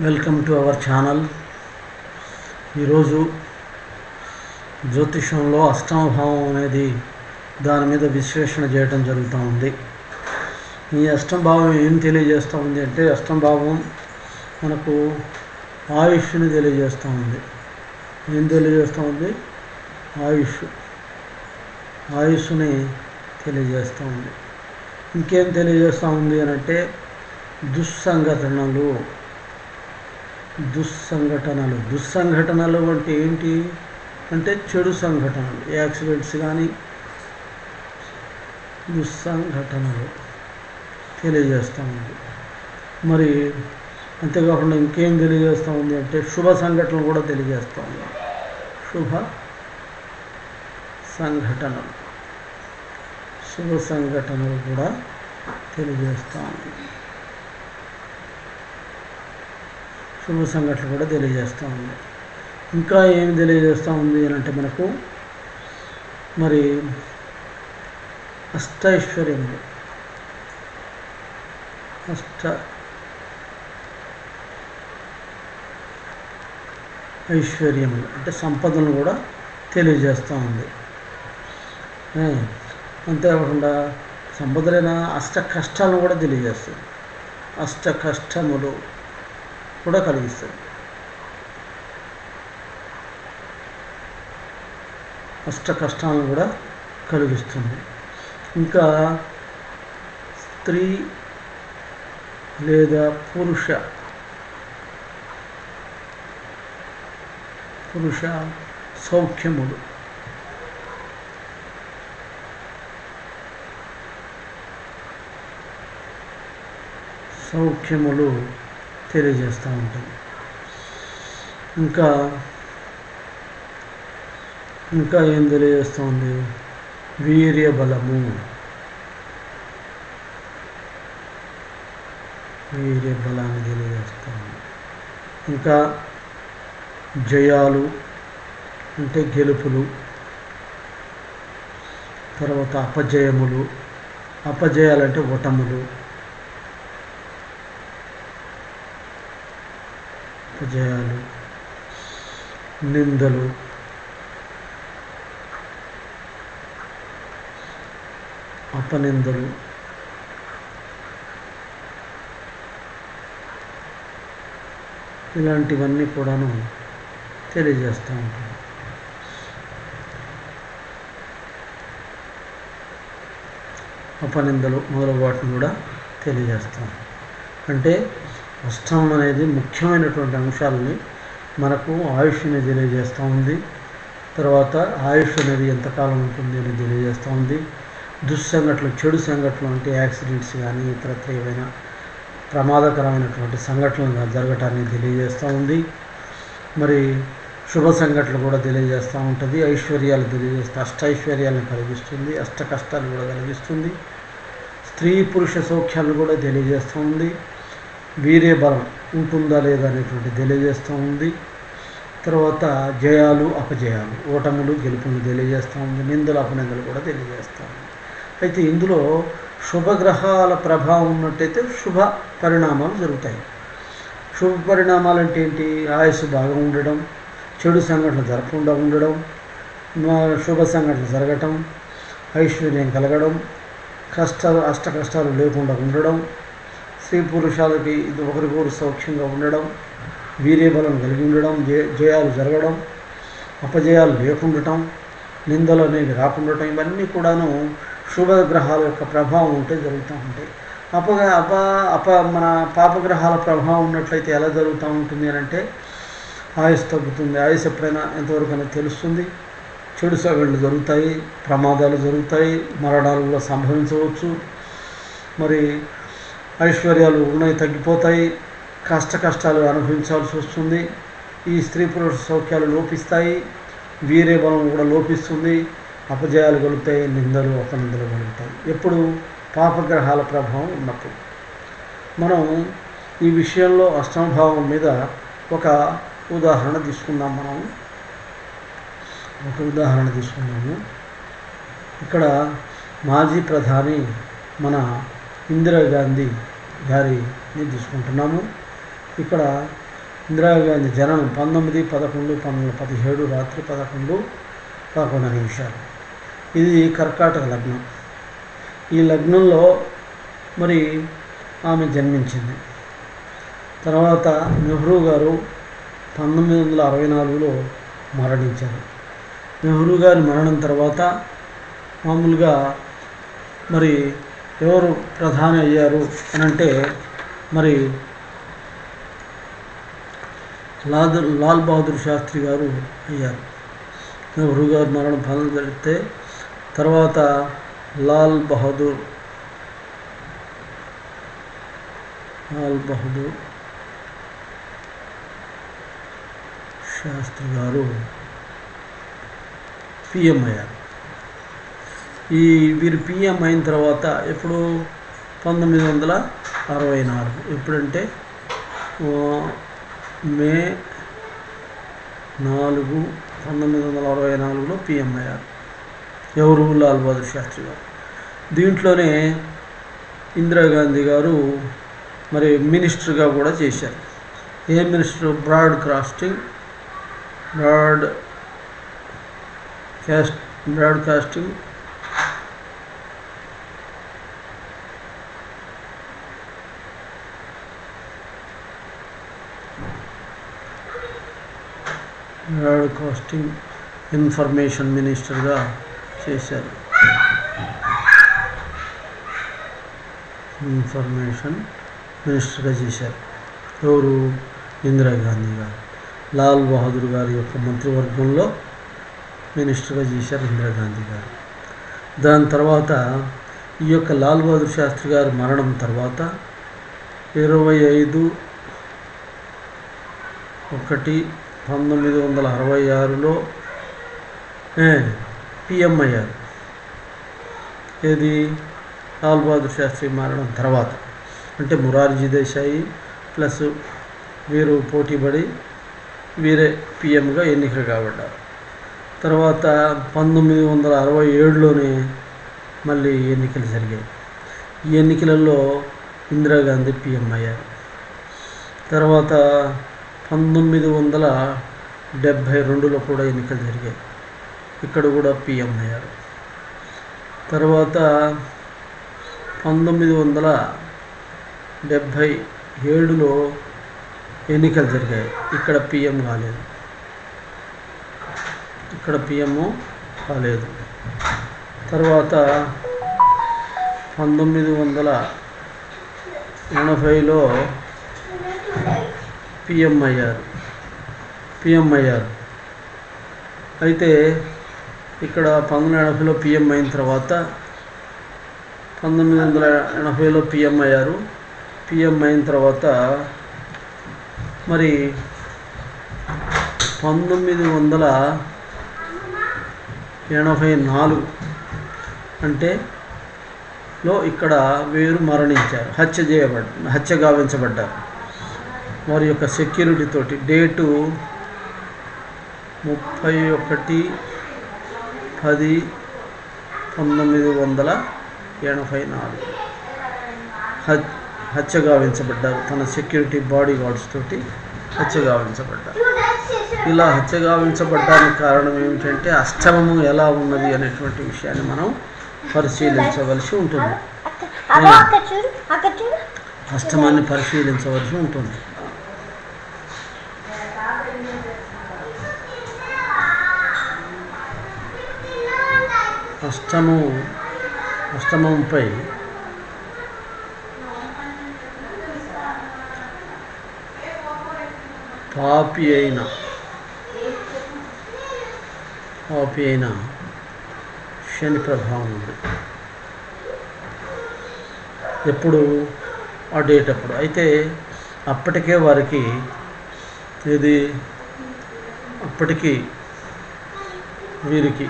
Welcome to our channel. ఈరోజు జ్యోతిషంలో అష్టమ భావం అనేది దాని మీద విశ్లేషణ చేయడం జరుగుతూ ఉంది. ఈ అష్టంభావం ఏం తెలియజేస్తూ ఉంది అంటే అష్టంభావం మనకు ఆయుష్ని తెలియజేస్తూ ఉంది. ఏం తెలియజేస్తూ ఉంది? ఆయుష్. ఆయుష్ని తెలియజేస్తూ ఉంది. ఇంకేం తెలియజేస్తూ ఉంది అని అంటే దుస్సంఘటనలు. దుస్సంఘటనలు. దుస్సంఘటనలు అంటే ఏంటి? అంటే చెడు సంఘటనలు యాక్సిడెంట్స్ కానీ దుస్సంఘటనలు తెలియజేస్తూ ఉంది. మరి అంతేకాకుండా ఇంకేం తెలియజేస్తూ ఉంది అంటే శుభ సంఘటనలు కూడా తెలియజేస్తూ ఉంది. శుభ సంఘటనలు. శుభ సంఘటనలు కూడా తెలియజేస్తూ ఉంది. శుభ సంఘటనలు కూడా తెలియజేస్తూ ఉంది. ఇంకా ఏమి తెలియజేస్తూ ఉంది అని అంటే మనకు మరి అష్టైశ్వర్యములు. అష్ట ఐశ్వర్యములు అంటే సంపదను కూడా తెలియజేస్తూ ఉంది. అంతేకాకుండా సంపదలైన అష్ట కష్టాలను కూడా తెలియజేస్తుంది. అష్ట కష్టములు కూడా కలిగిస్తుంది అష్ట కష్టాలను కూడా కలిగిస్తుంది. ఇంకా స్త్రీ లేదా పురుష పురుష సౌఖ్యములు. సౌఖ్యములు తెలియజేస్తూ ఉంటుంది ఇంకా ఇంకా ఏం తెలియజేస్తుంది? వీర్య బలము. వీర్య బలాన్ని తెలియజేస్తుంది. ఇంకా జయాలు అంటే గెలుపులు తర్వాత అపజయములు. అపజయాలంటే ఓటములు. అపజయాలు నిందలు అపనిందలు ఇలాంటివన్నీ కూడాను తెలియజేస్తూ ఉంటాను. అపనిందలు మొదలగు వాటిని కూడా తెలియజేస్తాను. అంటే అష్టం అనేది ముఖ్యమైనటువంటి అంశాలని మనకు ఆయుష్ని తెలియజేస్తూ ఉంది. తర్వాత ఆయుష్ అనేది ఎంతకాలం ఉంటుంది అని తెలియజేస్తూ ఉంది. దుస్సంఘటనలు చెడు సంఘటనలు అంటే యాక్సిడెంట్స్ కానీ ఇతరత్ర ఏవైనా ప్రమాదకరమైనటువంటి సంఘటనలు జరగటాన్ని తెలియజేస్తూ ఉంది. మరి శుభ సంఘటనలు కూడా తెలియజేస్తూ ఉంటుంది. ఐశ్వర్యాలు తెలియజేస్తే అష్ట ఐశ్వర్యాలను కలిగిస్తుంది అష్ట కష్టాలు కూడా కలిగిస్తుంది. స్త్రీ పురుష సౌఖ్యాలను కూడా తెలియజేస్తూ ఉంది. వీరే బలం ఉంటుందా లేదా అనేటువంటి తెలియజేస్తూ ఉంది. తర్వాత జయాలు అపజయాలు ఓటములు గెలుపులు తెలియజేస్తూ ఉంది. నిందలు అపనిందలు కూడా తెలియజేస్తూ ఉంది. అయితే ఇందులో శుభగ్రహాల ప్రభావం ఉన్నట్టయితే శుభ పరిణామాలు జరుగుతాయి. శుభ పరిణామాలు అంటే ఏంటి? ఆయుస్సు బాగా ఉండడం చెడు సంఘటనలు జరగకుండా ఉండడం శుభ సంఘటనలు జరగటం ఐశ్వర్యం కలగడం కష్టాలు అష్ట కష్టాలు లేకుండా ఉండడం స్త్రీ పురుషాలకి ఇది ఒకరికొకరు సౌఖ్యంగా ఉండడం వీర్యబలం కలిగి ఉండడం జయ జయాలు జరగడం అపజయాలు లేకుండటం నిందలు అనేవి రాకుండటం ఇవన్నీ కూడాను శుభగ్రహాల యొక్క ప్రభావం ఉంటే జరుగుతూ ఉంటాయి అపగ అప అప మన పాపగ్రహాల ప్రభావం ఉన్నట్లయితే ఎలా జరుగుతూ ఉంటుంది అని అంటే ఆయుష్ తగ్గుతుంది. ఆయుష్ ఎప్పుడైనా ఎంతవరకైనా తెలుస్తుంది? చెడు సగళ్ళు జరుగుతాయి ప్రమాదాలు జరుగుతాయి మరణాలు కూడా సంభవించవచ్చు. మరి ఐశ్వర్యాలు ఉన్నాయి తగ్గిపోతాయి. కష్ట కష్టాలు అనుభవించాల్సి వస్తుంది. ఈ స్త్రీ పురుష సౌఖ్యాలు లోపిస్తాయి. వీరే బలం కూడా లోపిస్తుంది. అపజయాలు కలుగుతాయి నిందలు అపనిందలు కలుగుతాయి. ఎప్పుడు పాపగ్రహాల ప్రభావం ఉన్నప్పుడు. మనం ఈ విషయంలో అష్టమభావం మీద ఒక ఉదాహరణ తీసుకుందాం మనం. ఒక ఉదాహరణ తీసుకున్నాము ఇక్కడ మాజీ ప్రధాని మన ఇందిరాగాంధీ గారిని తీసుకుంటున్నాము. ఇక్కడ ఇందిరాగాంధీ జననం పంతొమ్మిది పదకొండు పంతొమ్మిది పదిహేడు రాత్రి పదకొండు పదకొండు నిమిషాలు. ఇది కర్కాటక లగ్నం. ఈ లగ్నంలో మరి ఆమె జన్మించింది. తర్వాత నెహ్రూ గారు పంతొమ్మిది వందల అరవై నాలుగులో మరణించారు. నెహ్రూ గారి మరణం తర్వాత మామూలుగా మరి ఎవరు ప్రధాని అయ్యారు అని అంటే మరి లాల్ లాల్ బహదూర్ శాస్త్రి గారు అయ్యారు. నెహ్రూ గారు మరణం పనులు జరిగితే తర్వాత లాల్ బహదూర్ లాల్ బహదూర్ శాస్త్రి గారు పిఎం అయ్యారు. ఈ వీరు పిఎం అయిన తర్వాత ఎప్పుడు పంతొమ్మిది వందల అరవై నాలుగు. ఎప్పుడంటే మే నాలుగు పంతొమ్మిది వందల అరవై నాలుగులో పిఎం అయ్యారు. ఎవరు? లాల్ బహదూర్ శాస్త్రి గారు. దీంట్లోనే ఇందిరాగాంధీ గారు మరి మినిస్టర్గా కూడా చేశారు. ఏ minister? Broadcasting broadcast broadcasting broadcasting information మినిస్టర్గా చేశారు. ఇన్ఫర్మేషన్ మినిస్టర్గా చేశారు. ఎవరు? ఇందిరాగాంధీ గారు. లాల్ బహదూర్ గారి యొక్క మంత్రివర్గంలో మినిస్టర్గా చేశారు ఇందిరాగాంధీ గారు. దాని తర్వాత ఈ యొక్క లాల్ బహదూర్ శాస్త్రి గారి మరణం తర్వాత ఇరవై ఐదు ఒకటి పంతొమ్మిది వందల అరవై ఆరులో పిఎం అయ్యారు ఏది? లాల్ బహదూర్ శాస్త్రి మారడం తర్వాత. అంటే మురార్జీ దేశాయి ప్లస్ వీరు పోటీపడి వీరే పిఎంగా ఎన్నిక కాబడ్డారు. తర్వాత పంతొమ్మిది వందల అరవై ఏడులోనే మళ్ళీ ఎన్నికలు జరిగాయి. ఈ ఎన్నికలలో ఇందిరాగాంధీ పిఎం అయ్యారు తర్వాత పంతొమ్మిది వందల డెబ్భై రెండులో కూడా ఎన్నికలు జరిగాయి. ఇక్కడ కూడా పిఎం అయ్యారు. తర్వాత పంతొమ్మిది వందల డెబ్భై ఏడులో ఎన్నికలు జరిగాయి. ఇక్కడ పిఎం కాలేదు. ఇక్కడ పిఎం కాలేదు. తర్వాత పంతొమ్మిది వందల ఎనభైలో పిఎంఐఆర్ అయ్యారు. పిఎం అయ్యారు. అయితే ఇక్కడ పంతొమ్మిది వందల ఎనభైలో పిఎం అయిన తర్వాత పంతొమ్మిది వందల ఎనభైలో పిఎం అయ్యారు. పిఎం అయిన తర్వాత మరి పంతొమ్మిది వందల ఎనభై నాలుగు అంటే లో ఇక్కడ వీరు మరణించారు. హత్య చేయబడ్డ హత్య గావించబడ్డారు. వారి యొక్క సెక్యూరిటీ తోటి డేటు ముప్పై ఒకటి పది పంతొమ్మిది వందల ఎనభై నాలుగు. హత్ హత్య గావించబడ్డారు. తన సెక్యూరిటీ బాడీ గార్డ్స్ తోటి హత్య గావించబడ్డారు. ఇలా హత్య గావించబడ్డానికి కారణం ఏమిటంటే అష్టమము ఎలా ఉన్నది అనేటువంటి విషయాన్ని మనం పరిశీలించవలసి ఉంటుంది. అష్టమాన్ని పరిశీలించవలసి ఉంటుంది. అష్టము అష్టమంపై పాపి అయిన పాపి అయిన శని ప్రభావం ఉంది. ఎప్పుడు? అడేటప్పుడు అయితే అప్పటికే వారికి ఇది అప్పటికి వీరికి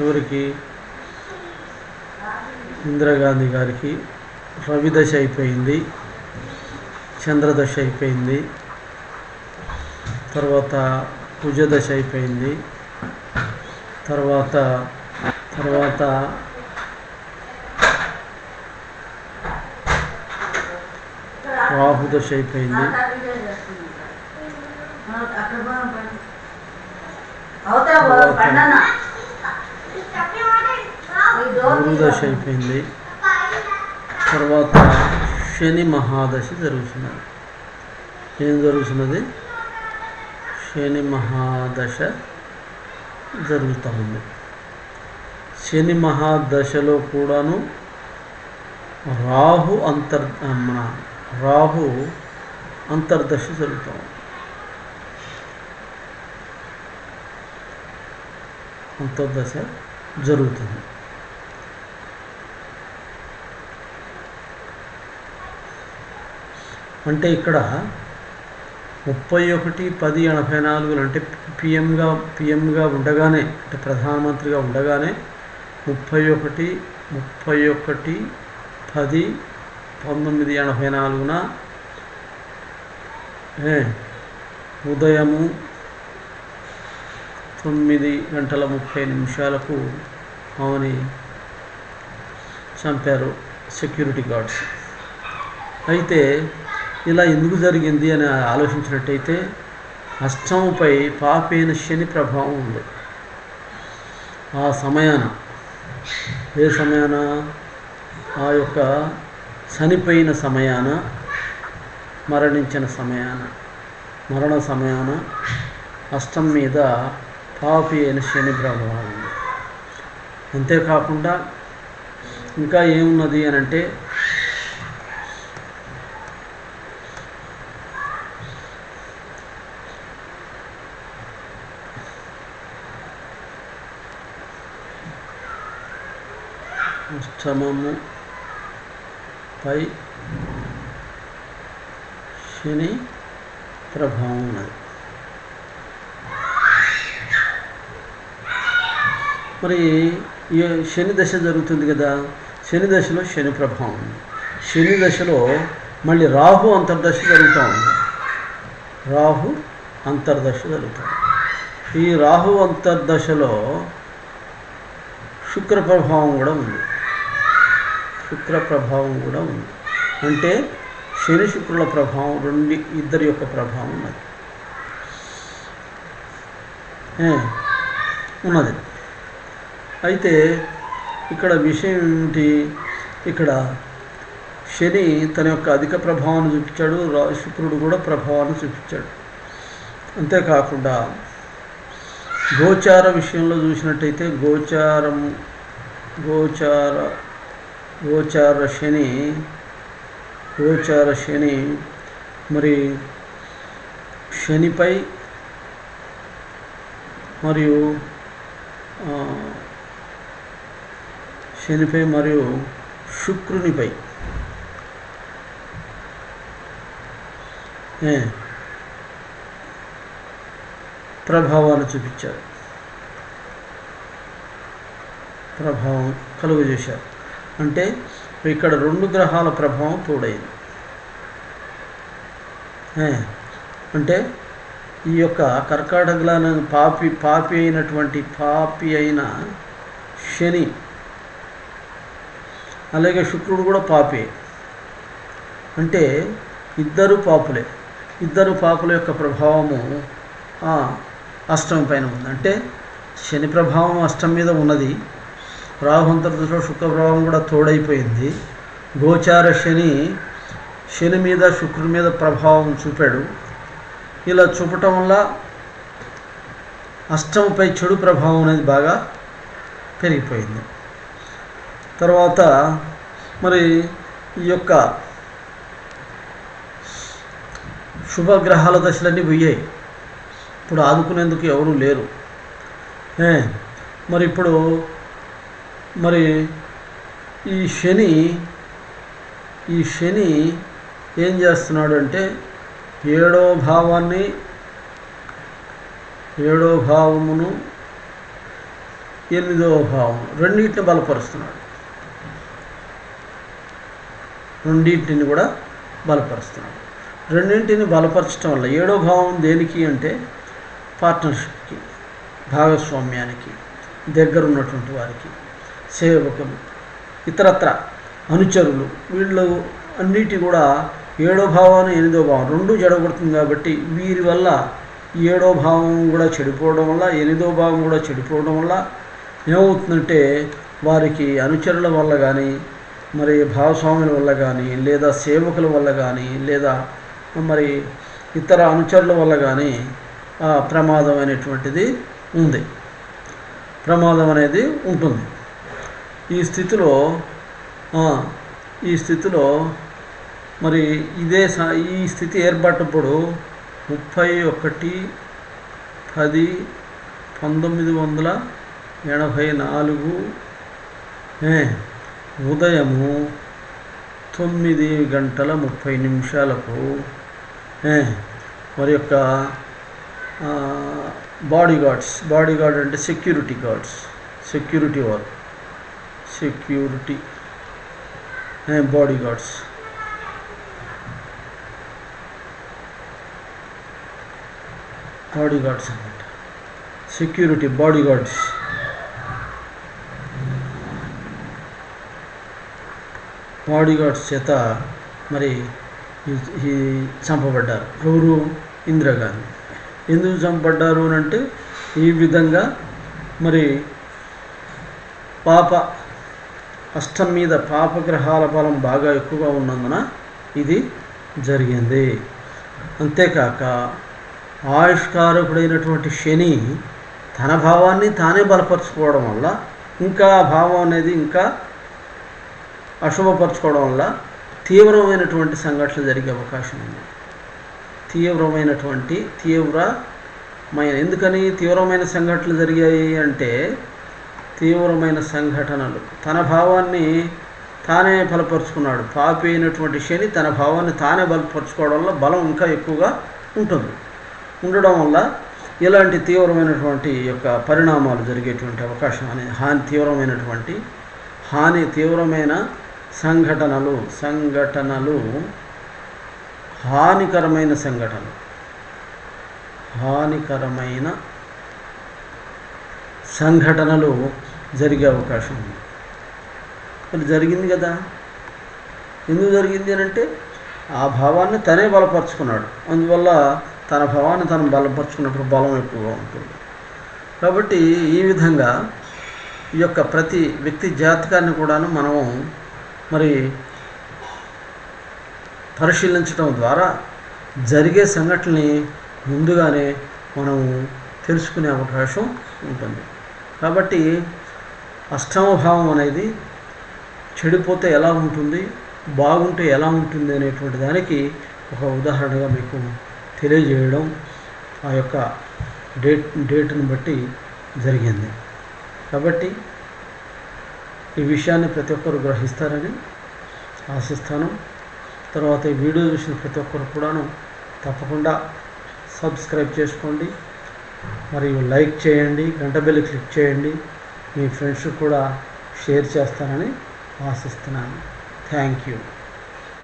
ఎవరికి ఇందిరాగాంధీ గారికి రవిదశ అయిపోయింది చంద్రదశ అయిపోయింది తర్వాత కుజదశ అయిపోయింది తర్వాత తర్వాత రాహుదశ అయిపోయింది. అక్కడ పోదాం పండి అవతల పోదాం పండన్న ఈ డోర్ గురు దశ అయిపోయింది తర్వాత శని మహాదశ జరుగుతున్నది. ఏం జరుగుతున్నది? శని మహాదశ జరుగుతూ ఉంది. శని మహాదశలో కూడాను రాహు అంతర్ మన రాహు అంతర్దశ జరుగుతూ ఉంది. అంతర్దశ జరుగుతుంది. అంటే ఇక్కడ ముప్పై ఒకటి పది ఎనభై నాలుగులు అంటే పిఎంగా పిఎంగా ఉండగానే అంటే ప్రధానమంత్రిగా ఉండగానే ముప్పై ఒకటి ముప్పై ఒకటి పది పంతొమ్మిది ఎనభై నాలుగున ఉదయము తొమ్మిది గంటల ముప్పై నిమిషాలకు ఆమెని చంపారు సెక్యూరిటీ గార్డ్స్. అయితే ఇలా ఎందుకు జరిగింది అని ఆలోచించినట్టయితే అష్టంపై పాపైన శని ప్రభావం ఉంది. ఆ సమయాన ఏ సమయాన? ఆ యొక్క చనిపోయిన సమయాన మరణించిన సమయాన మరణ సమయాన అష్టం మీద పాపి అయిన శని ప్రభావం ఉంది. అంతేకాకుండా ఇంకా ఏమున్నది అని అంటే అష్టమము పై శని ప్రభావం ఉన్నది. మరి ఈ శని దశ జరుగుతుంది కదా శని దశలో శని ప్రభావం ఉంది. శని దశలో మళ్ళీ రాహు అంతర్దశ జరుగుతూ ఉంది. రాహు అంతర్దశ జరుగుతుంది ఈ రాహు అంతర్దశలో శుక్ర ప్రభావం కూడా ఉంది. శుక్ర ప్రభావం కూడా ఉంది. అంటే శని శుక్రుల ప్రభావం రెండు ఇద్దరి యొక్క ప్రభావం ఉన్నది. ఉన్నది. అయితే ఇక్కడ విషయం ఏమిటి? ఇక్కడ శని తన యొక్క అధిక ప్రభావాన్ని చూపించాడు శుక్రుడు కూడా ప్రభావాన్ని చూపించాడు. అంతేకాకుండా గోచార విషయంలో చూసినట్టయితే గోచారం గోచార గోచార శని గోచార శని మరి శనిపై మరియు ఆ, శనిపై మరియు శుక్రునిపై ఏ, ప్రభావాన్ని చూపించారు ప్రభావం కలుగజేశారు అంటే ఇక్కడ రెండు గ్రహాల ప్రభావం తోడైంది. అంటే ఈ యొక్క కర్కాటకలను పాపి పాపి అయినటువంటి పాపి అయిన శని అలాగే శుక్రుడు కూడా పాపే. అంటే ఇద్దరు పాపులే. ఇద్దరు పాపుల యొక్క ప్రభావము అష్టమి అష్టం పైన ఉంది. అంటే శని ప్రభావం అష్టం మీద ఉన్నది. రాహుంతర్దశలో శుక్ర ప్రభావం కూడా తోడైపోయింది. గోచార శని శని మీద శుక్రుడి మీద ప్రభావం చూపాడు. ఇలా చూపటం వల్ల అష్టమపై చెడు ప్రభావం అనేది బాగా పెరిగిపోయింది. తర్వాత మరి ఈ యొక్క శుభగ్రహాల దశలన్నీ పోయాయి. ఇప్పుడు ఆదుకునేందుకు ఎవరూ లేరు. మరి ఇప్పుడు మరి ఈ శని ఈ శని ఏం చేస్తున్నాడు అంటే ఏడో భావాన్ని ఏడో భావమును ఎనిమిదో భావం రెండింటిని బలపరుస్తున్నాడు. రెండింటిని కూడా బలపరుస్తున్నాడు. రెండింటిని బలపరచడం వల్ల ఏడో భావం దేనికి అంటే పార్ట్నర్షిప్కి భాగస్వామ్యానికి దగ్గర ఉన్నటువంటి వారికి. సేవకులు ఇతరత్ర అనుచరులు వీళ్ళు అన్నిటి కూడా ఏడో భావాన్ని ఎనిమిదో భావం. రెండు జడగొడుతుంది కాబట్టి వీరి వల్ల ఏడో భావం కూడా చెడిపోవడం వల్ల ఎనిమిదో భావం కూడా చెడిపోవడం వల్ల ఏమవుతుందంటే వారికి అనుచరుల వల్ల కానీ మరి భాగస్వాముల వల్ల కానీ లేదా సేవకుల వల్ల కానీ లేదా మరి ఇతర అనుచరుల వల్ల కానీ ప్రమాదం అనేటువంటిది ఉంది. ప్రమాదం అనేది ఉంటుంది. ఈ స్థితిలో ఈ స్థితిలో మరి ఇదే ఈ స్థితి ఏర్పడ్డప్పుడు ముప్పై ఒకటి పది పంతొమ్మిది వందల ఎనభై నాలుగు ఉదయము తొమ్మిది గంటల ముప్పై నిమిషాలకు మరి యొక్క బాడీ గార్డ్స్ బాడీ గార్డ్ అంటే సెక్యూరిటీ గార్డ్స్ సెక్యూరిటీ వారు security bodyguards bodyguards అన్నమాట. Security bodyguards bodyguards చేత మరి ఈ- చంపబడ్డారు. ఎవరు? ఇందిరాగాంధీ ఎందుకు చంపబడ్డారు అని అంటే ఈ విధంగా మరి పాప అష్టం మీద పాపగ్రహాల బలం బాగా ఎక్కువగా ఉన్నందున ఇది జరిగింది. అంతేకాక ఆయుష్కారకుడైనటువంటి శని తన భావాన్ని తానే బలపరుచుకోవడం వల్ల ఇంకా భావం అనేది ఇంకా అశుభపరచుకోవడం వల్ల తీవ్రమైనటువంటి సంఘటనలు జరిగే అవకాశం ఉంది. తీవ్రమైనటువంటి తీవ్రమైన ఎందుకని తీవ్రమైన సంఘటనలు జరిగాయి అంటే తీవ్రమైన సంఘటనలు. తన భావాన్ని తానే బలపరుచుకున్నాడు. పాపి అయినటువంటి శని తన భావాన్ని తానే బలపరుచుకోవడం వల్ల బలం ఇంకా ఎక్కువగా ఉంటుంది. ఉండడం వల్ల ఇలాంటి తీవ్రమైనటువంటి యొక్క పరిణామాలు జరిగేటువంటి అవకాశం అనేది హాని తీవ్రమైనటువంటి హాని తీవ్రమైన సంఘటనలు సంఘటనలు హానికరమైన సంఘటనలు. హానికరమైన సంఘటనలు. జరిగే అవకాశం ఉంది. మరి జరిగింది కదా. ఎందుకు జరిగింది అని అంటే ఆ భావాన్ని తనే బలపరుచుకున్నాడు. అందువల్ల తన భావాన్ని తను బలపరుచుకున్నప్పుడు బలం ఎక్కువగా ఉంటుంది. కాబట్టి ఈ విధంగా ఈ యొక్క ప్రతి వ్యక్తి జాతకాన్ని కూడాను మనము మరి పరిశీలించడం ద్వారా జరిగే సంఘటనని ముందుగానే మనము తెలుసుకునే అవకాశం ఉంటుంది. కాబట్టి అష్టమ భావం అనేది చెడిపోతే ఎలా ఉంటుంది బాగుంటే ఎలా ఉంటుంది అనేటువంటి దానికి ఒక ఉదాహరణగా మీకు తెలియజేయడం ఆ యొక్క డేట్ డేట్ని బట్టి జరిగింది. కాబట్టి ఈ విషయాన్ని ప్రతి ఒక్కరు గ్రహిస్తారని ఆశిస్తాను. తర్వాత ఈ వీడియో చూసిన ప్రతి ఒక్కరు కూడాను తప్పకుండా సబ్స్క్రైబ్ చేసుకోండి మరియు లైక్ చేయండి గంట బెల్ క్లిక్ చేయండి. మీ ఫ్రెండ్స్ కూడా షేర్ చేస్తానని ఆశిస్తున్నాను. Thank you.